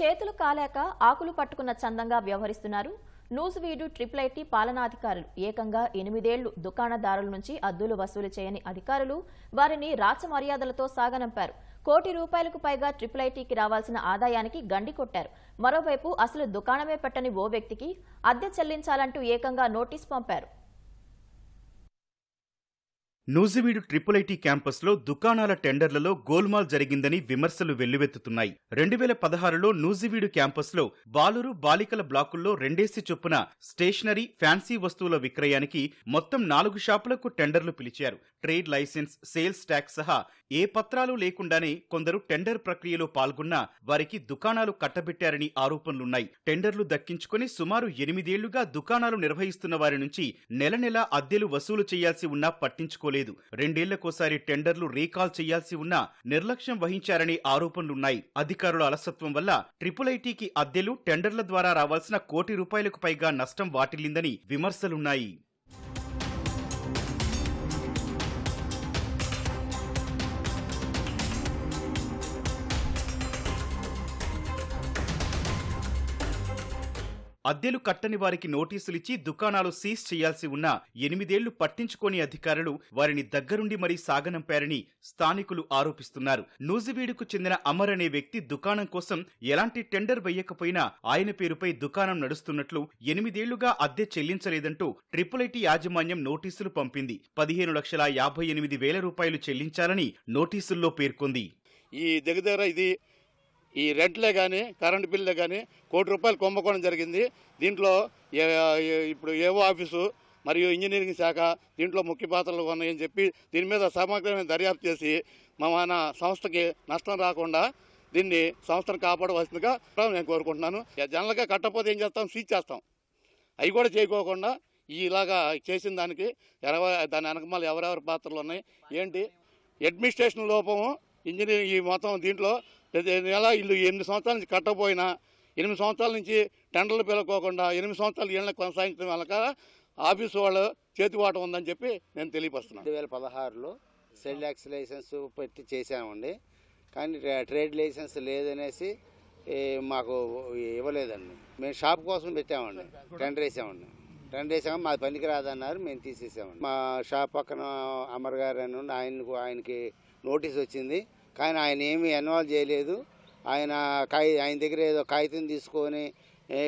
చేతులు కాలాక ఆకులు పట్టుకున్న చందంగా వ్యవహరిస్తున్నారు. నూజువీడు ట్రిపుల్ ఐటీ పాలనాధికారులు ఏకంగా ఎనిమిదేళ్ళు దుకాణదారుల నుంచి అద్దులు వసూలు చేయని అధికారులు వారిని రాచ మర్యాదలతో సాగనంపారు. కోటి రూపాయలకు పైగా ట్రిపుల్ ఐటీకి రావాల్సిన ఆదాయానికి గండి కొట్టారు. మరోవైపు అసలు దుకాణమే పెట్టని ఓ వ్యక్తికి అద్దె చెల్లించాలంటూ ఏకంగా నోటీస్ పంపారు. నూజివీడు ట్రిపుల్ ఐటీ క్యాంపస్లో దుకాణాల టెండర్లలో గోల్మాల్ జరిగిందని విమర్శలు వెల్లువెత్తుతున్నాయి. రెండు వేల పదహారులో నూజివీడు క్యాంపస్లో బాలురు బాలికల బ్లాకుల్లో రెండేసి చొప్పున స్టేషనరీ ఫ్యాన్సీ వస్తువుల విక్రయానికి మొత్తం నాలుగు షాపులకు టెండర్లు పిలిచారు. ట్రేడ్ లైసెన్స్ సేల్స్ ట్యాక్స్ సహా ఏ పత్రాలు లేకుండానే కొందరు టెండర్ ప్రక్రియలో పాల్గొన్నా వారికి దుకాణాలు కట్టబెట్టారని ఆరోపణలున్నాయి. టెండర్లు దక్కించుకుని సుమారు ఎనిమిదేళ్ళుగా దుకాణాలు నిర్వహిస్తున్న వారి నుంచి నెల నెలా అద్దెలు వసూలు చేయాల్సి ఉన్నా పట్టించుకోలేదు. రెండేళ్ళకోసారి టెండర్లు రీకాల్ చేయాల్సి ఉన్నా నిర్లక్ష్యం వహించారనే ఆరోపణలున్నాయి. అధికారుల అలసత్వం వల్ల ట్రిపుల్ ఐటీకి అద్దెలు టెండర్ల ద్వారా రావాల్సిన కోటి రూపాయలకు పైగా నష్టం వాటిల్లిందని విమర్శలున్నాయి. అద్దెలు కట్టని వారికి నోటీసులిచ్చి దుకాణాలు సీజ్ చేయాల్సి ఉన్నా ఎనిమిదేళ్ళు పట్టించుకోని అధికారులు వారిని దగ్గరుండి మరీ సాగనంపారని స్థానికులు ఆరోపిస్తున్నారు. నూజివీడుకు చెందిన అమర్ అనే వ్యక్తి దుకాణం కోసం ఎలాంటి టెండర్ వేయకపోయినా ఆయన పేరుపై దుకాణం నడుస్తున్నట్లు ఎనిమిదేళ్ళుగా అద్దె చెల్లించలేదంటూ ట్రిపుల్ ఐటీ యాజమాన్యం నోటీసులు పంపింది. పదిహేను లక్షల యాభై ఎనిమిది వేల రూపాయలు చెల్లించాలని నోటీసుల్లో పేర్కొంది. ఈ దగ్గర దగ్గర ఇది ఈ రెంట్లే కానీ కరెంట్ బిల్లే కానీ కోటి రూపాయలు కుంభకోణం జరిగింది. దీంట్లో ఏ- ఇప్పుడు ఏవో ఆఫీసు మరియు ఇంజనీరింగ్ శాఖ దీంట్లో ముఖ్య పాత్రలు ఉన్నాయని చెప్పి దీని మీద సమగ్రమైన దర్యాప్తు చేసి మా మన సంస్థకి నష్టం రాకుండా దీన్ని సంస్థను కాపాడవలసిందిగా నేను కోరుకుంటున్నాను. జనరల్గా కట్టకపోతే ఏం చేస్తాం? స్విచ్ చేస్తాం. అవి కూడా చేయకోకుండా ఇలాగా చేసిన దానికి ఎరవ దాని వెనకమాల ఎవరెవరి పాత్రలు ఉన్నాయి? ఏంటి? అడ్మినిస్ట్రేషన్ లోపము ఇంజనీరింగ్ ఈ మొత్తం దీంట్లో నెల ఇల్లు ఎనిమిది సంవత్సరాల నుంచి కట్టకపోయినా ఎనిమిది సంవత్సరాల నుంచి టెండర్లు పిలుకోకుండా ఎనిమిది సంవత్సరాలు ఇళ్ళని కొనసాగించడం వెనక ఆఫీసు వాళ్ళు చేతివాట ఉందని చెప్పి నేను తెలియపరుస్తున్నాను. రెండు వేల పదహారులో సెల్ యాక్స్ లైసెన్స్ పెట్టి చేసామండి కానీ ట్రేడ్ లైసెన్స్ లేదనేసి మాకు ఇవ్వలేదండి. మేము షాప్ కోసం పెట్టామండి. టెండర్ వేసామండి. టెండర్ వేసాము మాది పనికి రాదన్నారు మేము తీసేసామండి. మా షాప్ పక్కన అమర్ గారు అని ఉండి ఆయనకు ఆయనకి నోటీస్ వచ్చింది. కానీ ఆయన ఏమీ ఇన్వాల్వ్ చేయలేదు. ఆయన కాగి ఆయన దగ్గర ఏదో కాగితం తీసుకొని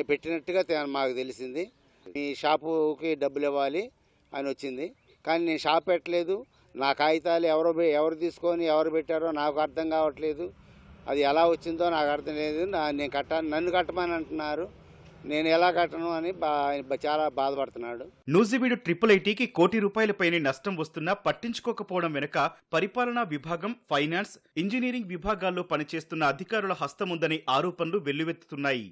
పెట్టినట్టుగా మాకు తెలిసింది. మీ షాపుకి డబ్బులు ఇవ్వాలి అని వచ్చింది. కానీ నేను షాప్ పెట్టలేదు. నా కాగితాలు ఎవరు ఎవరు తీసుకొని ఎవరు పెట్టారో నాకు అర్థం కావట్లేదు. అది ఎలా వచ్చిందో నాకు అర్థం లేదు. నా నేను కట్ట నన్ను కట్టమని అంటున్నారు. నేను ఎలా కట్టను అని చాలా బాధపడుతున్నాడు. నూజివీడు ట్రిపుల్ ఐటీకి కోటి రూపాయలపైనే నష్టం వస్తున్నా పట్టించుకోకపోవడం వెనుక పరిపాలనా విభాగం ఫైనాన్స్ ఇంజనీరింగ్ విభాగాల్లో పనిచేస్తున్న అధికారుల హస్తముందనే ఆరోపణలు వెల్లువెత్తుతున్నాయి.